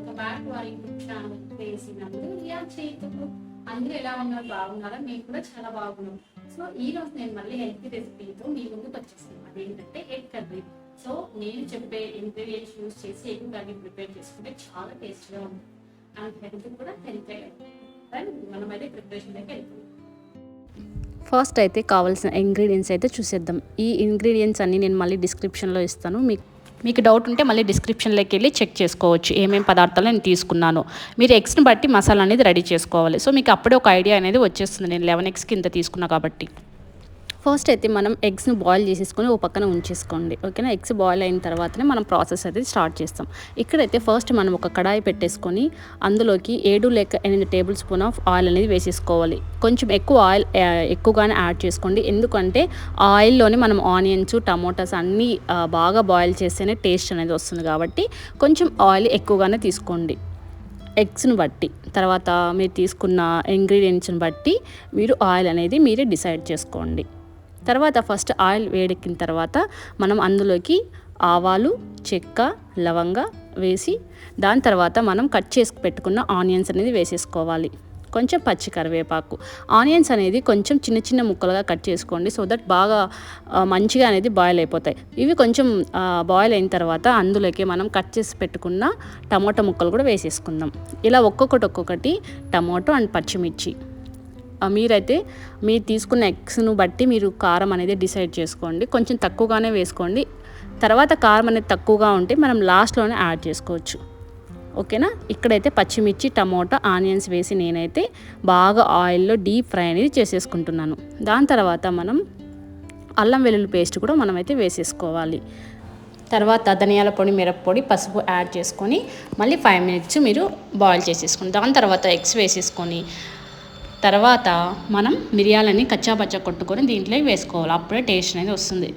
Welcome back to channel వేసినప్పుడు రియాక్ట్ చేయకుండా అందరూ ఎలా ఉన్నారు? బాగున్నారా? మేము కూడా చాలా బాగున్నాం. సో ఈ రోజు నేను మళ్ళీ హెల్త్ రెసిపీతో మీ ముందుకు వచ్చేసాను అదేంటంటే ఎగ్ కర్రీ. సో నేను చెప్పే ఇంగ్రీడియంట్స్ యూస్ చేసి ఎగ్ కర్రీ ప్రిపేర్ చేసుకుంటే చాలా టేస్ట్గా ఉంది అండ్ హెల్త్ కూడా హెల్త్ అండ్ మనం అయితే ప్రిపరేషన్ దగ్గర వెళ్తాం ఫస్ట్ అయితే కావాల్సిన ఇంగ్రీడియంట్స్ అయితే చూసేద్దాం. ఈ ఇంగ్రీడియంట్స్ అన్నీ నేను మళ్ళీ డిస్క్రిప్షన్లో ఇస్తాను. మీకు మీకు డౌట్ ఉంటే మళ్ళీ డిస్క్రిప్షన్లోకి వెళ్ళి చెక్ చేసుకోవచ్చు. ఏమేమి పదార్థాలు నేను తీసుకున్నాను. మీరు ఎగ్స్ని బట్టి మసాలా అనేది రెడీ చేసుకోవాలి. సో మీకు అప్పుడే ఒక ఐడియా అనేది వచ్చేస్తుంది. నేను లెవెన్ ఎగ్స్ కింద తీసుకున్నా కాబట్టి. ఫస్ట్ అయితే మనం ఎగ్స్ని బాయిల్ చేసేసుకొని ఓ పక్కన ఉంచేసుకోండి. ఓకేనా? ఎగ్స్ బాయిల్ అయిన తర్వాతనే మనం ప్రాసెస్ అయితే స్టార్ట్ చేస్తాం. ఇక్కడైతే ఫస్ట్ మనం ఒక కడాయి పెట్టేసుకొని అందులోకి ఏడు లేక ఎనిమిది టేబుల్ స్పూన్ ఆఫ్ ఆయిల్ అనేది వేసేసుకోవాలి. కొంచెం ఎక్కువ ఆయిల్ ఎక్కువగానే యాడ్ చేసుకోండి. ఎందుకంటే ఆయిల్లోనే మనం ఆనియన్స్ టమోటాస్ అన్నీ బాగా బాయిల్ చేస్తేనే టేస్ట్ అనేది వస్తుంది కాబట్టి కొంచెం ఆయిల్ ఎక్కువగానే తీసుకోండి. ఎగ్స్ని బట్టి తర్వాత మీరు తీసుకున్న ఇంగ్రీడియంట్స్ని బట్టి మీరు ఆయిల్ అనేది మీరే డిసైడ్ చేసుకోండి. తర్వాత ఫస్ట్ ఆయిల్ వేడెక్కిన తర్వాత మనం అందులోకి ఆవాలు చెక్క లవంగ వేసి దాని తర్వాత మనం కట్ చేసి పెట్టుకున్న ఆనియన్స్ అనేది వేసేసుకోవాలి. కొంచెం పచ్చి కరివేపాకు. ఆనియన్స్ అనేది కొంచెం చిన్న చిన్న ముక్కలుగా కట్ చేసుకోండి. సో దట్ బాగా మంచిగా అనేది బాయిల్ అయిపోతాయి. ఇవి కొంచెం బాయిల్ అయిన తర్వాత అందులోకి మనం కట్ చేసి పెట్టుకున్న టమాటో ముక్కలు కూడా వేసేసుకుందాం. ఇలా ఒక్కొక్కటి ఒక్కొక్కటి టమాటో అండ్ పచ్చిమిర్చి. మీరైతే మీరు తీసుకున్న ఎగ్స్ను బట్టి మీరు కారం అనేది డిసైడ్ చేసుకోండి. కొంచెం తక్కువగానే వేసుకోండి. తర్వాత కారం అనేది తక్కువగా ఉంటే మనం లాస్ట్లోనే యాడ్ చేసుకోవచ్చు. ఓకేనా? ఇక్కడైతే పచ్చిమిర్చి టమోటా ఆనియన్స్ వేసి నేనైతే బాగా ఆయిల్లో డీప్ ఫ్రై అనేది చేసేసుకుంటున్నాను. దాని తర్వాత మనం అల్లం వెల్లుల్లి పేస్ట్ కూడా మనమైతే వేసేసుకోవాలి. తర్వాత ధనియాల పొడి మిరప్పొడి పసుపు యాడ్ చేసుకొని మళ్ళీ ఫైవ్ మినిట్స్ మీరు బాయిల్ చేసేసుకోండి. దాని తర్వాత ఎగ్స్ వేసేసుకొని తర్వాత మనం మిరియాలని కచ్చాపచ్చా కొట్టుకొని దీంట్లో వేసుకోవాలి. అప్పుడే టేస్ట్ అనేది వస్తుంది.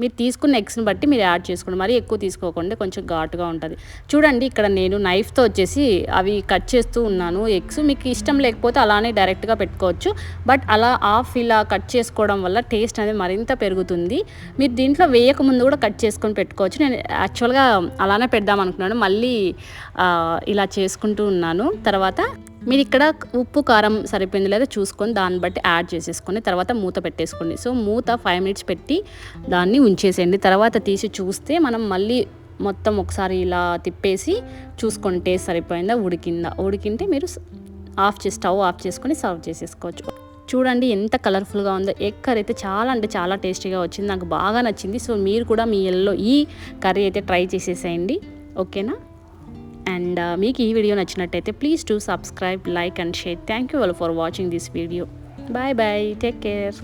మీరు తీసుకున్న ఎగ్స్ని బట్టి మీరు యాడ్ చేసుకోండి. మరీ ఎక్కువ తీసుకోకుండా కొంచెం ఘాటుగా ఉంటుంది. చూడండి ఇక్కడ నేను నైఫ్తో వచ్చేసి అవి కట్ చేస్తూ ఉన్నాను. ఎగ్స్ మీకు ఇష్టం లేకపోతే అలానే డైరెక్ట్గా పెట్టుకోవచ్చు. బట్ అలా ఆఫ్ ఇలా కట్ చేసుకోవడం వల్ల టేస్ట్ అనేది మరింత పెరుగుతుంది. మీరు దీంట్లో వేయకముందు కూడా కట్ చేసుకొని పెట్టుకోవచ్చు. నేను యాక్చువల్గా అలానే పెడదాం అనుకున్నాను. మళ్ళీ ఇలా చేసుకుంటూ ఉన్నాను. తర్వాత మీరు ఇక్కడ ఉప్పు కారం సరిపోయింది లేదా చూసుకొని దాన్ని బట్టి యాడ్ చేసేసుకొని తర్వాత మూత పెట్టేసుకోండి. సో మూత ఫైవ్ మినిట్స్ పెట్టి దాన్ని ఉంచేసేయండి. తర్వాత తీసి చూస్తే మనం మళ్ళీ మొత్తం ఒకసారి ఇలా తిప్పేసి చూసుకొని టేస్ట్ సరిపోయిందా ఉడికిందా? ఉడికింటే మీరు ఆఫ్ చేసి స్టవ్ ఆఫ్ చేసుకొని సర్వ్ చేసేసుకోవచ్చు. చూడండి ఎంత కలర్ఫుల్గా ఉందో. ఎగ్ కర్రీ అయితే చాలా అంటే చాలా టేస్టీగా వచ్చింది. నాకు బాగా నచ్చింది. సో మీరు కూడా మీ ఎల్లో ఈ కర్రీ అయితే ట్రై చేసేసేయండి. ఓకేనా? అండ్ మీకు ఈ వీడియో నచ్చినట్టయితే please to subscribe like and share. Thank you all for watching this video bye bye take care